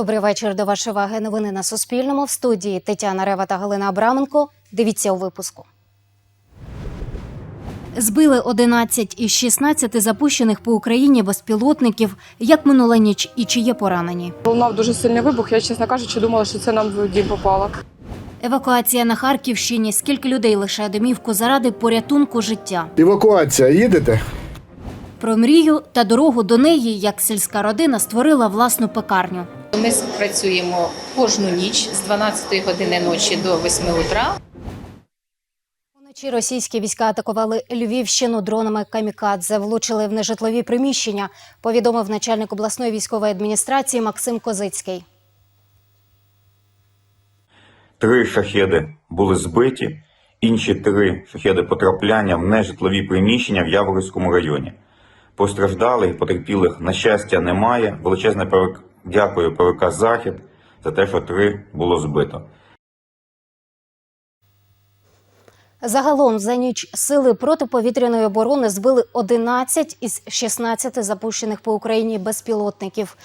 Добрий вечір. До вашої уваги. Новини на Суспільному. В студії Тетяна Рева та Галина Абраменко. Дивіться у випуску. Збили 11 із 16 запущених по Україні безпілотників. Як минула ніч і чи є поранені? Лунав дуже сильний вибух. Я, чесно кажучи, думала, що це нам в дім попало. Евакуація на Харківщині. Скільки людей лишає домівку заради порятунку життя? Евакуація, їдете? Про мрію та дорогу до неї, як сільська родина створила власну пекарню. Ми працюємо кожну ніч з 12 години ночі до 8 утра. Вночі російські війська атакували Львівщину дронами камікадзе, влучили в нежитлові приміщення. Повідомив начальник обласної військової адміністрації Максим Козицький. Три шахеди були збиті, інші три шахеди потрапляння в нежитлові приміщення в Яворівському районі. Постраждалих, потерпілих, на щастя, немає. Величезне дякую ПВК Захід за те, що три було збито. Загалом за ніч сили протиповітряної оборони збили 11 із 16 запущених по Україні безпілотників.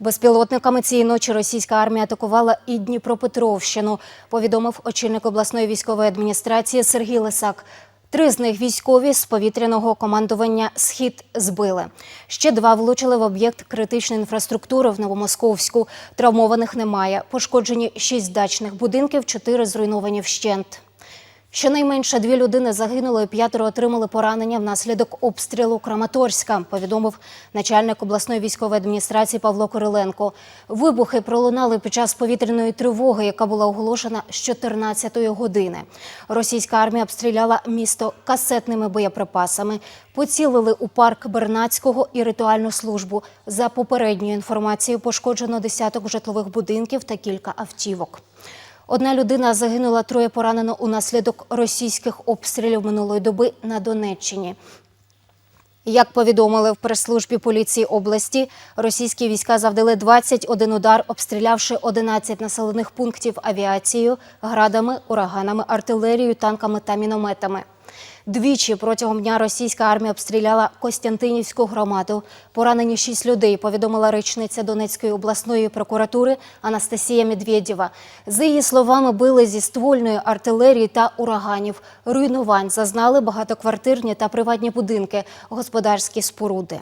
Безпілотниками цієї ночі російська армія атакувала і Дніпропетровщину, повідомив очільник обласної військової адміністрації Сергій Лисак. Три з них військові з повітряного командування Схід збили. Ще два влучили в об'єкт критичної інфраструктури в Новомосковську. Травмованих немає. Пошкоджені шість дачних будинків, чотири зруйновані вщент. Щонайменше дві людини загинули, і п'ятеро отримали поранення внаслідок обстрілу Краматорська, повідомив начальник обласної військової адміністрації Павло Кириленко. Вибухи пролунали під час повітряної тривоги, яка була оголошена з 14-ї години. Російська армія обстріляла місто касетними боєприпасами, поцілили у парк Бернацького і ритуальну службу. За попередньою інформацією, пошкоджено десяток житлових будинків та кілька автівок. Одна людина загинула, троє поранено унаслідок російських обстрілів минулої доби на Донеччині. Як повідомили в прес-службі поліції області, російські війська завдали 21 удар, обстрілявши 11 населених пунктів авіацією, градами, ураганами, артилерією, танками та мінометами. Двічі протягом дня російська армія обстріляла Костянтинівську громаду. Поранені шість людей, повідомила речниця Донецької обласної прокуратури Анастасія Медведєва. За її словами, били зі ствольної артилерії та ураганів. Руйнувань зазнали багатоквартирні та приватні будинки, господарські споруди.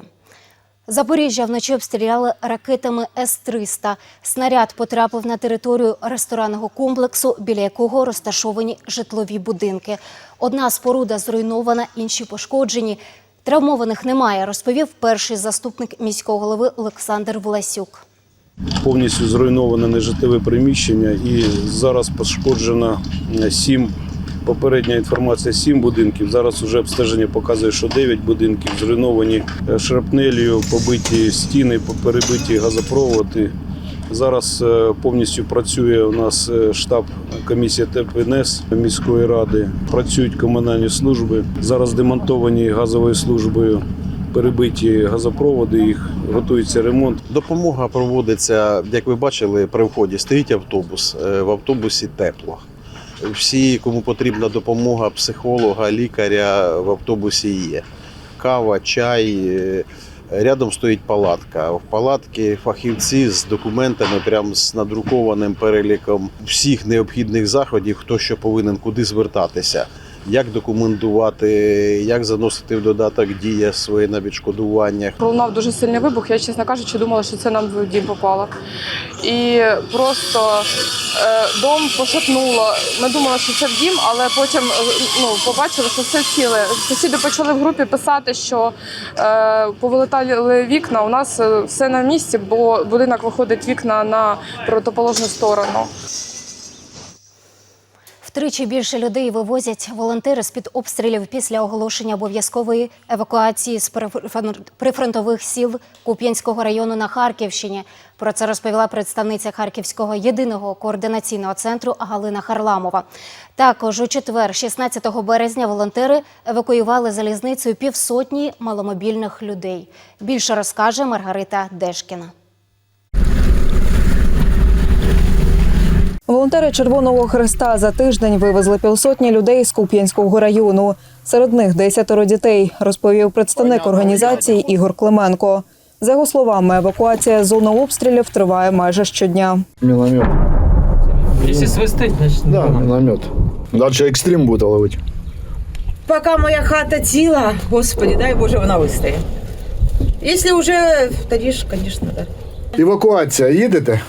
Запоріжжя вночі обстріляли ракетами С-300. Снаряд потрапив на територію ресторанного комплексу, біля якого розташовані житлові будинки. Одна споруда зруйнована, інші пошкоджені. Травмованих немає, розповів перший заступник міського голови Олександр Власюк. повністю зруйноване нежитлове приміщення і зараз пошкоджено сім. Попередня інформація сім будинків. Зараз вже обстеження показує, що 9 будинків зруйновані е, шрапнелью, побиті стіни, перебиті газопроводи. Зараз е, повністю працює у нас е, штаб комісія ТПНС міської ради. Працюють комунальні служби. Зараз демонтовані газовою службою перебиті газопроводи. Їх готується ремонт. Допомога проводиться, як ви бачили, при вході стоїть автобус. В автобусі тепло. Всі, кому потрібна допомога психолога, лікаря в автобусі є. Кава, чай. е, Рядом стоїть палатка. В палатці фахівці з документами, прям з надрукованим переліком всіх необхідних заходів, хто що повинен куди звертатися, як документувати, як заносити в додаток дія своє на відшкодування, Лунав дуже сильний вибух. Я, чесно кажучи, думала, що це нам в дім попало. І просто е, дом пошатнуло. Ми думали, що це в дім, але потім е, ну, побачили, що все ціле. Сусіди почали в групі писати, що е, повилетали вікна. У нас е, все на місці, бо будинок виходить вікна на протиположну сторону. Втричі більше людей вивозять волонтери з під обстрілів після оголошення обов'язкової евакуації з прифрон- прифронтових сіл Куп'янського району на Харківщині. Про це розповіла представниця Харківського єдиного координаційного центру Галина Харламова. Також у четвер, 16 березня, волонтери евакуювали залізницею півсотні маломобільних людей. Більше розкаже Маргарита Дешкіна. Волонтери Червоного Хреста за тиждень вивезли півсотні людей з Куп'янського району. Серед них десятеро дітей, розповів представник організації Ігор Клименко. За його словами, евакуація з зони обстрілів триває майже щодня. Міномет. Якщо свистить, значить Да, міномет. Дальше екстрим буде ловити. Поки моя хата ціла, господи, дай Боже, вона вистоє. Якщо вже, тоді ж, звісно, так. Евакуація, їдете?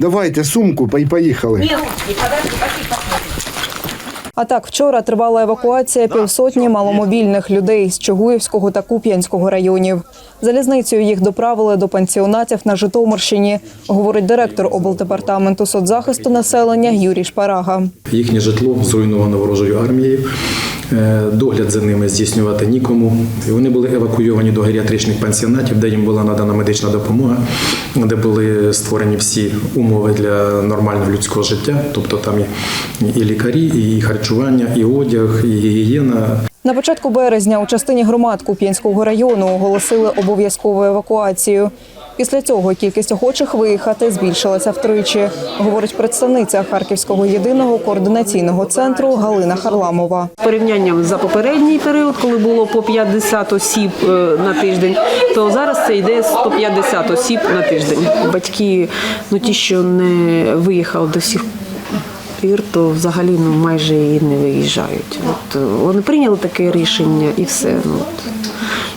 Давайте сумку і поїхали. Ні, ручки, подожди, пошли, А так, вчора тривала евакуація півсотні маломобільних людей з Чугуївського та Куп'янського районів. Залізницею їх доправили до пансіонатів на Житомирщині, говорить директор облдепартаменту соцзахисту населення Юрій Шпарага. Їхнє житло зруйновано ворожою армією. Е, Догляд за ними здійснювати нікому. І Вони були евакуйовані до геріатричних пансіонатів, де їм була надана медична допомога, де були створені всі умови для нормального людського життя. Тобто там і, лікарі, і харчування, і одяг, і гігієна. На початку березня у частині громад Куп'янського району оголосили обов'язкову евакуацію. Після цього кількість охочих виїхати збільшилася втричі, говорить представниця Харківського єдиного координаційного центру Галина Харламова. порівнянням за попередній період, коли було по 50 осіб е, на тиждень, то зараз це йде 150 осіб на тиждень. Батьки, ну ті, що не виїхали до сих пір, то взагалі ну майже і не виїжджають. От е, вони прийняли таке рішення і все. Ну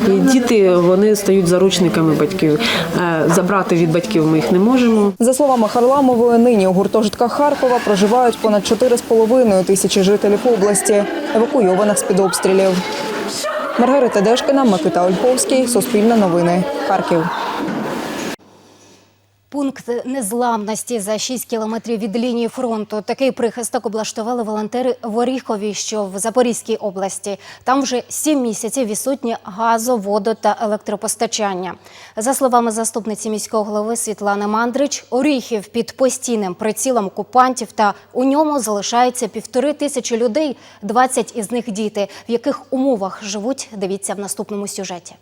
діти вони стають заручниками батьків. Е, Забрати від батьків ми їх не можемо. За словами Харламової, нині у гуртожитках Харкова проживають понад 4,5 тисячі жителів області, евакуйованих з під обстрілів. Маргарита Дешкина, Микита Ольховський, Суспільне новини, Харків. Пункт незламності за 6 кілометрів від лінії фронту. Такий прихисток облаштували волонтери в Оріхові, що в Запорізькій області. Там вже 7 місяців відсутні газо, водо та електропостачання. За словами заступниці міського голови Світлани Мандрич, Оріхів під постійним прицілом окупантів та у ньому залишається півтори тисячі людей, 20 із них діти. В яких умовах живуть, дивіться в наступному сюжеті.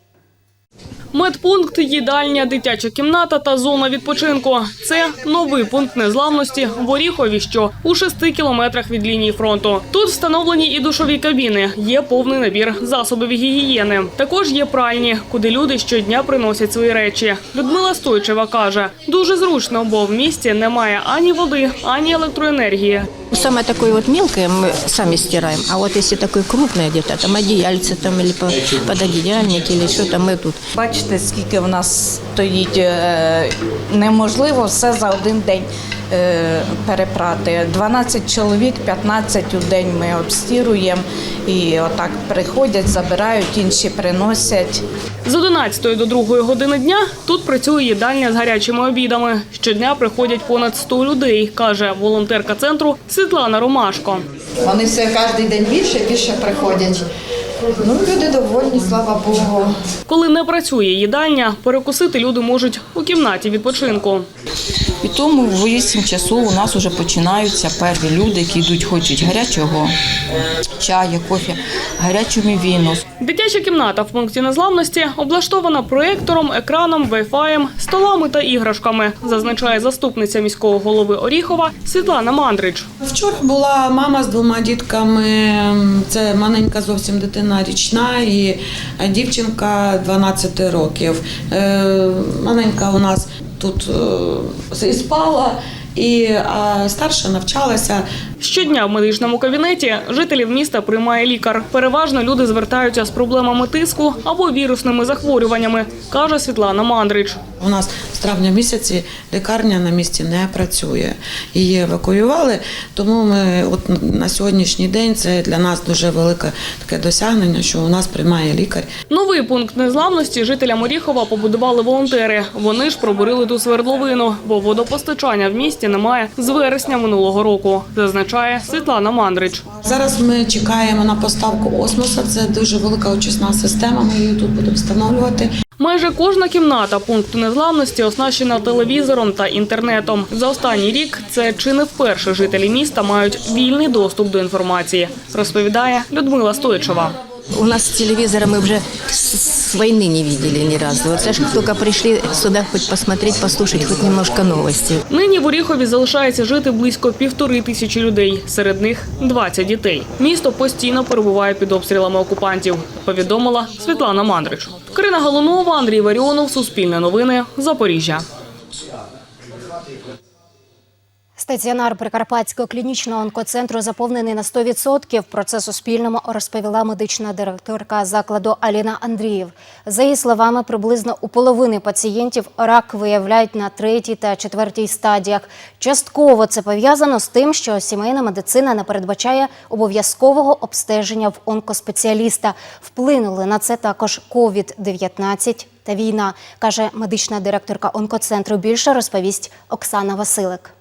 Медпункт, їдальня, дитяча кімната та зона відпочинку. Це новий пункт незламності в Оріхові, що у шести кілометрах від лінії фронту. Тут встановлені і душові кабіни. Є повний набір засобів гігієни. Також є пральні, куди люди щодня приносять свої речі. Людмила Стойчева каже, дуже зручно, бо в місті немає ані води, ані електроенергії. Самое такое вот мелкое мы сами стираем, а вот если такое крупное где-то, там одеяльце там или по- пододеяльник или что-то мы тут. Бачите, скільки в нас стоїть е, неможливо все за один день е, перепрати. 12 чоловік, 15 у день ми обстіруємо і отак приходять, забирають, інші приносять. З 11 до 2 години дня тут працює їдальня з гарячими обідами. Щодня приходять понад 100 людей, каже волонтерка центру Світлана Ромашко. Вони все кожен день більше більше приходять. Ну, люди довольні, слава Богу. Коли не працює їдальня, перекусити люди можуть у кімнаті відпочинку. І тому в 8 часу у нас вже починаються перші люди, які йдуть, хочуть гарячого чаю, кофе, гарячу мівіну. Дитяча кімната в пункті незламності облаштована проєктором, екраном, вайфаєм, столами та іграшками, зазначає заступниця міського голови Оріхова Світлана Мандрич. Вчора була мама з двома дітками. Це маленька зовсім дитина річна і дівчинка 12 років. Е, Маленька у нас тут е, і спала, і старша навчалася. Щодня в медичному кабінеті жителів міста приймає лікар. Переважно люди звертаються з проблемами тиску або вірусними захворюваннями, каже Світлана Мандрич. У нас з травня місяці лікарня на місці не працює. Її евакуювали, тому ми от на сьогоднішній день це для нас дуже велике таке досягнення, що у нас приймає лікар. Новий пункт незламності жителям Оріхова побудували волонтери. Вони ж пробурили ту свердловину, бо водопостачання в місті немає з вересня минулого року, зазначає Світлана Мандрич. Зараз ми чекаємо на поставку осмоса. Це дуже велика очисна система. Ми її тут будемо встановлювати. Майже кожна кімната пункту незламності оснащена телевізором та інтернетом. За останній рік це чи не вперше жителі міста мають вільний доступ до інформації, розповідає Людмила Стойчева. У нас телевизора мы уже с, войны не видели ни разу. Вот даже только пришли сюда хоть посмотреть, послушать хоть немножко новости. Нині в Оріхові залишається жити близько півтори тисячі людей, серед них 20 дітей. Місто постійно перебуває під обстрілами окупантів. Повідомила Світлана Мандрич. Карина Галунова, Андрій Варіонов, Суспільне новини, Запоріжжя. Стаціонар Прикарпатського клінічного онкоцентру заповнений на 100%. Про це Суспільному розповіла медична директорка закладу Аліна Андріїв. За її словами, приблизно у половини пацієнтів рак виявляють на третій та четвертій стадіях. Частково це пов'язано з тим, що сімейна медицина не передбачає обов'язкового обстеження в онкоспеціаліста. Вплинули на це також COVID-19 та війна, каже медична директорка онкоцентру. Більше розповість Оксана Василик.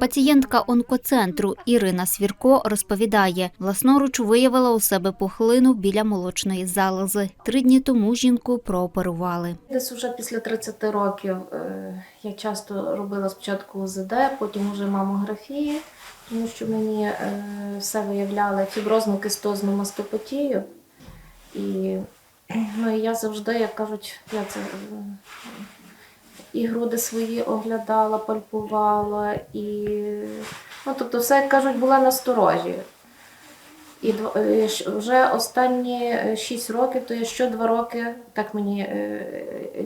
Пацієнтка онкоцентру Ірина Свірко розповідає, власноруч виявила у себе пухлину біля молочної залози. Три дні тому жінку прооперували. Десь уже після 30 років е, я часто робила спочатку УЗД, потім вже мамографії, тому що мені е, все виявляли фіброзну кистозну мастопатію. І, ну, і я завжди, як кажуть, я це е, і груди свої оглядала, пальпувала, і ну, тобто все, як кажуть, була насторожі. І е, вже останні 6 років, то я що два роки, так мені е,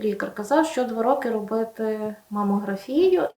лікар казав, що два роки робити мамографію.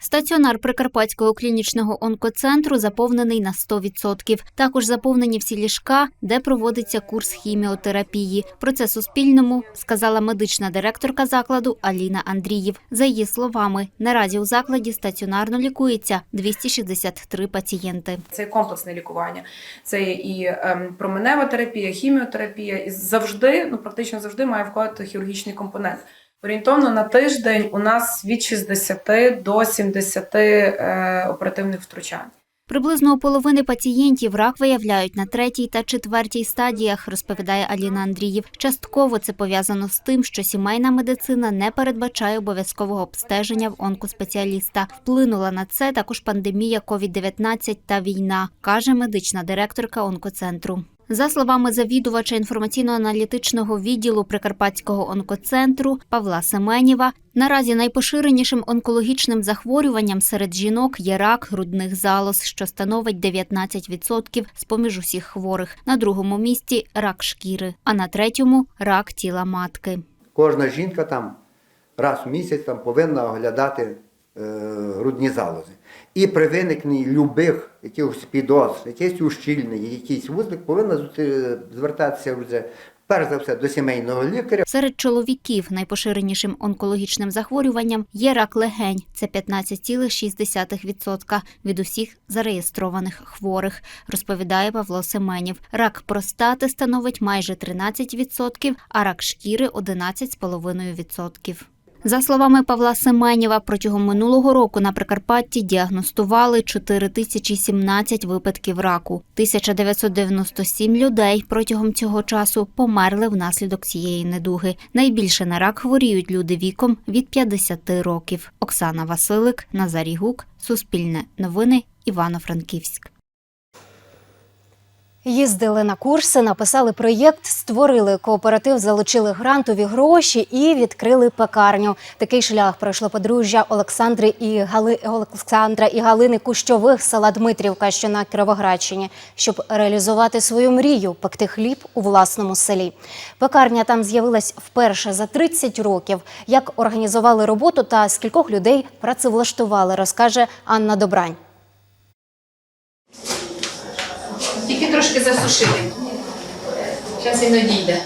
Стаціонар Прикарпатського клінічного онкоцентру заповнений на 100%. Також заповнені всі ліжка, де проводиться курс хіміотерапії. Про це Суспільному сказала медична директорка закладу Аліна Андріїв. За її словами, наразі у закладі стаціонарно лікується 263 пацієнти. Це комплексне лікування, це і ем, променева терапія, хіміотерапія, і завжди, ну практично завжди має входити хірургічний компонент. Орієнтовно на тиждень у нас від 60 до 70 е, оперативних втручань. Приблизно у половини пацієнтів рак виявляють на третій та четвертій стадіях, розповідає Аліна Андріїв. Частково це пов'язано з тим, що сімейна медицина не передбачає обов'язкового обстеження в онкоспеціаліста. Вплинула на це також пандемія COVID-19 та війна, каже медична директорка онкоцентру. За словами завідувача інформаційно-аналітичного відділу Прикарпатського онкоцентру Павла Семенєва, наразі найпоширенішим онкологічним захворюванням серед жінок є рак грудних залоз, що становить 19% з поміж усіх хворих. На другому місці рак шкіри, а на третьому рак тіла матки. Кожна жінка там раз в місяць там повинна оглядати е, грудні залози. І при виникненні любих якихось підозр, якесь ущільнення, якийсь вузлик, повинна звертатися вже перш за все до сімейного лікаря. Серед чоловіків найпоширенішим онкологічним захворюванням є рак легень. Це 15,6% від усіх зареєстрованих хворих, розповідає Павло Семенів. Рак простати становить майже 13%, а рак шкіри 11,5%. За словами Павла Семенєва, протягом минулого року на Прикарпатті діагностували 4017 випадків раку. 1997 людей протягом цього часу померли внаслідок цієї недуги. Найбільше на рак хворіють люди віком від 50 років. Оксана Василик, Назарій Гук, Суспільне новини, Івано-Франківськ. Їздили на курси, написали проєкт, створили кооператив, залучили грантові гроші і відкрили пекарню. Такий шлях пройшло подружжя Олександри і Гали... Олександра і Галини Кущових села Дмитрівка, що на Кіровоградщині, щоб реалізувати свою мрію пекти хліб у власному селі. Пекарня там з'явилась вперше за 30 років. Як організували роботу та скількох людей працевлаштували, розкаже Анна Добрань. Трошки засушили. Зараз він одійде.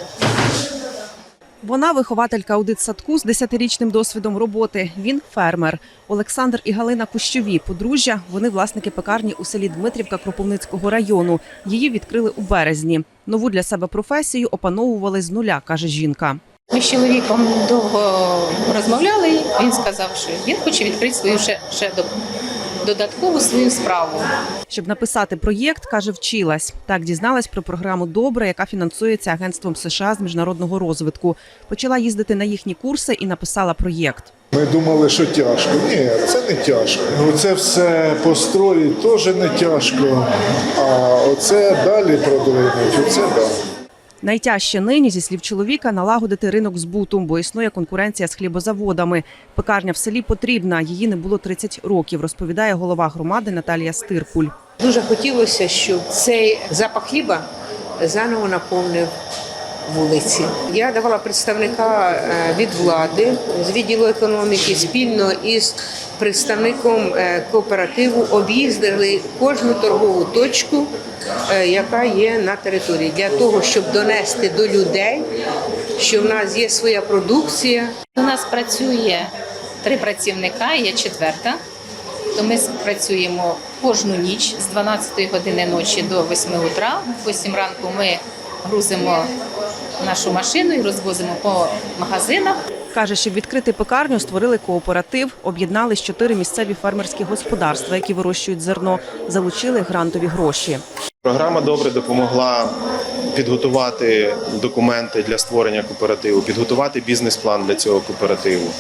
Вона вихователька у дитсадку з 10-річним досвідом роботи. Він фермер. Олександр і Галина Кущові, подружжя. Вони власники пекарні у селі Дмитрівка Кропивницького району. Її відкрили у березні. Нову для себе професію опановували з нуля, каже жінка. Ми з чоловіком довго розмовляли. Він сказав, що він хоче відкрити свою ще, ще до- додаткову свою справу. Щоб написати проєкт, каже, вчилась. Так дізналась про програму Добре, яка фінансується агентством США з міжнародного розвитку. Почала їздити на їхні курси і написала проєкт. Ми думали, що тяжко. Ні, це не тяжко. Оце все построїть теж не тяжко. А оце далі продвинуть, оце да. Найтяжче нині, зі слів чоловіка, налагодити ринок збуту, бо існує конкуренція з хлібозаводами. Пекарня в селі потрібна. Її не було 30 років, розповідає голова громади Наталія Стиркуль. Дуже хотілося, щоб цей запах хліба заново наповнив вулиці. Я давала представника е, від влади з відділу економіки спільно із представником е, кооперативу об'їздили кожну торгову точку, е, яка є на території, для того, щоб донести до людей, що в нас є своя продукція, У нас працює три працівника, я четверта. То ми працюємо кожну ніч з 12 години ночі до 8 утра. В 8 ранку ми грузимо нашу машину і розвозимо по магазинах. Каже, щоб відкрити пекарню, створили кооператив, об'єднали чотири місцеві фермерські господарства, які вирощують зерно, залучили грантові гроші. Програма добре допомогла підготувати документи для створення кооперативу, підготувати бізнес-план для цього кооперативу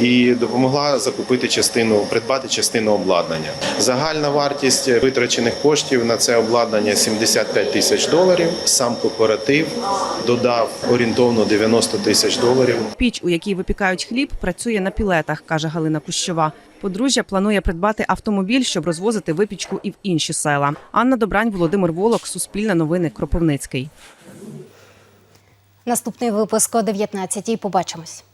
і допомогла закупити частину, придбати частину обладнання. Загальна вартість витрачених коштів на це обладнання 75 тисяч доларів. Сам кооператив додав орієнтовно 90 тисяч доларів. Піч, у якій випікають хліб, працює на пілетах, каже Галина Кущова. Подружжя планує придбати автомобіль, щоб розвозити випічку і в інші села. Анна Добрань, Володимир Волок, Суспільне новини, Кропивницький. Наступний випуск о 19-й. Побачимось.